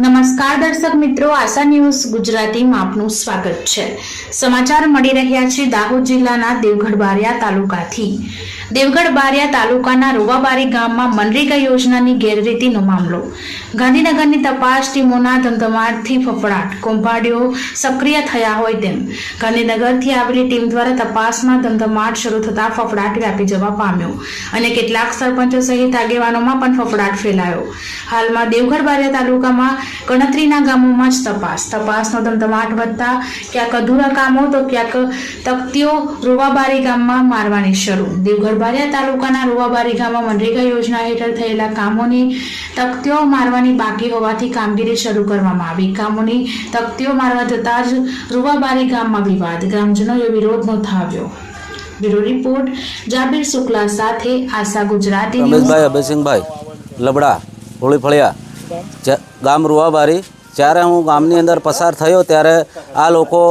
નમસ્કાર દર્શક મિત્રો, આશા ન્યૂઝ ગુજરાતીમાં આપનું સ્વાગત છે. સમાચાર મળી રહ્યા છે દાહોદ જિલ્લાના દેવગઢ બારિયા તાલુકાથી. દેવગઢ બારિયા તાલુકાના રૂવાબારી ગામમાં મનરેગા યોજનાની ગેરરીતિનો મામલો. ગાંધીનગરની તપાસ ટીમોના ધમધમાટથી ફફડાટ કૌભાંડીઓ સક્રિય થયા હોય તેમ. ગાંધીનગરથી આવેલી ટીમ દ્વારા તપાસમાં ધમધમાટ શરૂ થતાં ફફડાટ વ્યાપી જવા પામ્યો અને કેટલાક સરપંચો સહિત આગેવાનોમાં પણ ફફડાટ ફેલાયો. હાલમાં દેવગઢ બારિયા તાલુકામાં ગણતરીના ગામોમાં જ તપાસ. તપાસનો ધમધમાટ વધતા ક્યાંક અધૂરા કામો તો ક્યાંક તકતીઓ રોવાબારી ગામમાં મારવાની શરૂ. દેવગઢબારિયા તાલુકાના રોવાબારી ગામમાં મનરેગા યોજના હેઠળ થયેલા કામોની તકતીઓ મારવાની બાકી હોવાથી કામગીરી શરૂ કરવામાં આવી. કામોની તકતીઓ મારવા જતાં જ રૂવાબારી ગામમાં વિવાદ. ગ્રામજનોએ વિરોધ નોંધાવ્યો. બ્યુરો રિપોર્ટ, જાબીર શુક્લા સાથે આશા ગુજરાતી રમેશભાઈ, અભયસિંહભાઈ, લબડા, હોળી ફળિયા ગામ રૂવાબારી. જ્યારે હું ગામની અંદર પસાર થયો ત્યારે આ લોકો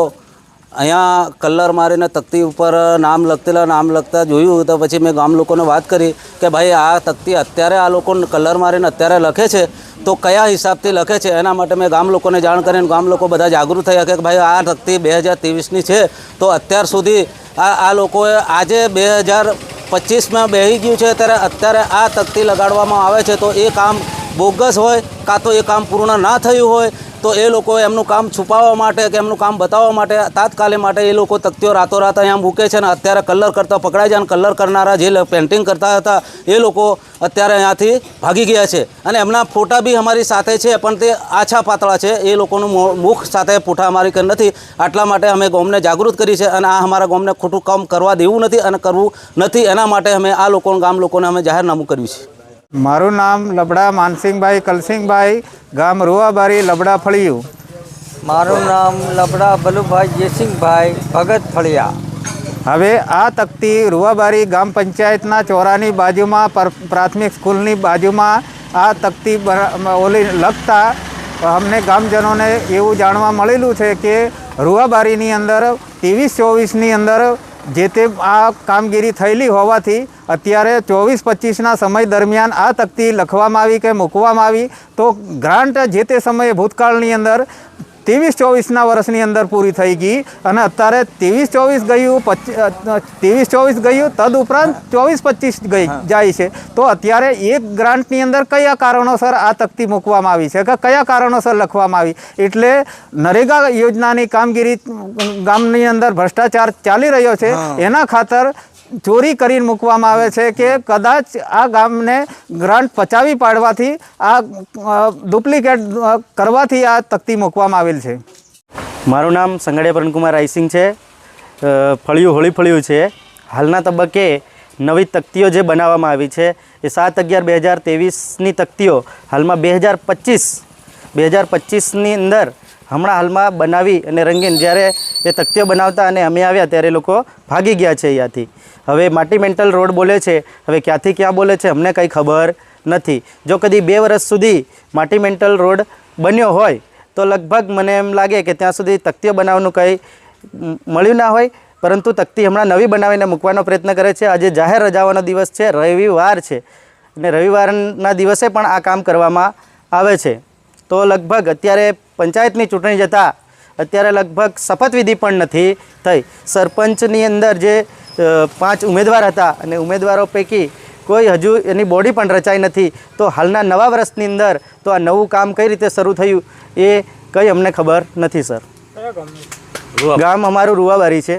અહીંયા કલર મારીને તકતી ઉપર નામ લખતેલા, નામ લખતા જોયું તો પછી મેં ગામ લોકોને વાત કરી કે ભાઈ આ તકતી અત્યારે આ લોકો કલર મારીને અત્યારે લખે છે. તો કયા હિસાબથી લખે છે? એના માટે મેં ગામ લોકોને જાણ કરીને ગામ લોકો બધા જાગૃત થયા કે ભાઈ આ તકતી બે હજાર ત્રેવીસની છે. તો અત્યાર સુધી આ આ લોકોએ આજે બે હજાર પચીસમાં બેહી ગયું છે. ત્યારે અત્યારે આ તકતી લગાડવામાં આવે છે. તો એ કામ બોગસ હોય કાં તો એ કામ પૂર્ણ ના થયું હોય, તો એ લોકો એમનું કામ છુપાવવા માટે કે એમનું કામ બતાવવા માટે તાત્કાલિક માટે એ લોકો તકતીઓ રાતોરાત અહીંયા મૂકે છે અને અત્યારે કલર કરતા પકડાઈ જાય અને કલર કરનારા જે પેન્ટિંગ કરતા હતા, એ લોકો અત્યારે અહીંયાથી ભાગી ગયા છે. અને એમના ફોટા બી અમારી સાથે છે, પણ તે આછા પાતળા છે. એ લોકોનું મુખ સાથે ફોટા અમારી નથી. આટલા માટે અમે ગોમને જાગૃત કરી છે અને આ અમારા ગોમને ખોટું કામ કરવા દેવું નથી અને કરવું નથી. એના માટે અમે આ લોકોનું ગામ લોકોને અમે જાહેરનામું કર્યું છે. મારું નામ લબડા માનસિંહભાઈ કલસિંહભાઈ ગામ રૂવાબારી લબડા ફળિયું. મારું નામ લબડા બલુભાઈ જયસિંહભાઈ ભગત ફળિયા. હવે આ તકતી રૂવાબારી ગામ પંચાયતના ચોરાની બાજુમાં પર- પ્રાથમિક સ્કૂલની બાજુમાં આ તકતી ઓલી લખતા અમને ગામજનોને એવું જાણવા મળેલું છે કે રૂવાબારીની અંદર ત્રેવીસ ચોવીસની અંદર જે તે આ કામગીરી થયેલી હોવાથી અત્યારે ચોવીસ પચીસના સમય દરમિયાન આ તકતી લખવામાં આવી કે મૂકવામાં આવી, તો ગ્રાન્ટ જે તે સમયે ભૂતકાળની અંદર ત્રેવીસ ચોવીસના વર્ષની અંદર પૂરી થઈ ગઈ અને અત્યારે ત્રેવીસ ચોવીસ ગયું ત્રેવીસ ચોવીસ ગયું તદ ઉપરાંત ચોવીસ પચીસ ગઈ જાય છે. તો અત્યારે એક ગ્રાન્ટની અંદર કયા કારણોસર આ તકતી મૂકવામાં આવી છે? કે કયા કારણોસર લખવામાં આવી? એટલે નરેગા યોજનાની કામગીરી ગામની અંદર ભ્રષ્ટાચાર ચાલી રહ્યો છે. એના ખાતર ચોરી કરીને મૂકવામાં આવે છે કે કદાચ આ ગામને ગ્રાન્ટ પચાવી પાડવાથી આ ડુપ્લિકેટ કરવાથી આ તકતી મૂકવામાં આવેલ છે. મારું નામ સંગડિયા પરણકુમાર રાયસિંગ છે. ફળિયું હોળી ફળિયું છે. હાલના તબક્કે નવી તકતીઓ જે બનાવવામાં આવી છે એ સાત અગિયાર બે હજાર તેવીસની તકતીઓ હાલમાં બે હજાર પચીસ, બે હજાર પચીસની અંદર હમણાં હાલમાં બનાવી અને રંગીન જ્યારે એ તકતીઓ બનાવતા અને અમે આવ્યા ત્યારે લોકો ભાગી ગયા છે અહીંયાથી. હવે માટી મેન્ટલ રોડ બોલે છે, હવે ક્યાંથી ક્યાં બોલે છે અમને કંઈ ખબર નથી. જો કદી બે વર્ષ સુધી માટી મેન્ટલ રોડ બન્યો હોય, તો લગભગ મને એમ લાગે કે ત્યાં સુધી તકતીઓ બનાવવાનું કંઈ મળ્યું ના હોય, પરંતુ તકતી હમણાં નવી બનાવીને મૂકવાનો પ્રયત્ન કરે છે. આજે જાહેર રજાઓનો દિવસ છે, રવિવાર છે અને રવિવારના દિવસે પણ આ કામ કરવામાં આવે છે. તો લગભગ અત્યારે પંચાયતની ચૂંટણી જતાં અત્યારે લગભગ શપથવિધિ પણ નથી થઈ. સરપંચની અંદર જે પાંચ ઉમેદવાર હતા અને ઉમેદવારો પૈકી કોઈ હજુ એની બોડી પણ રચાઈ નથી. તો હાલના નવા વર્ષની અંદર તો આ નવું કામ કઈ રીતે શરૂ થયું એ કંઈ અમને ખબર નથી સર. ગામ અમારું રૂવાબારી છે.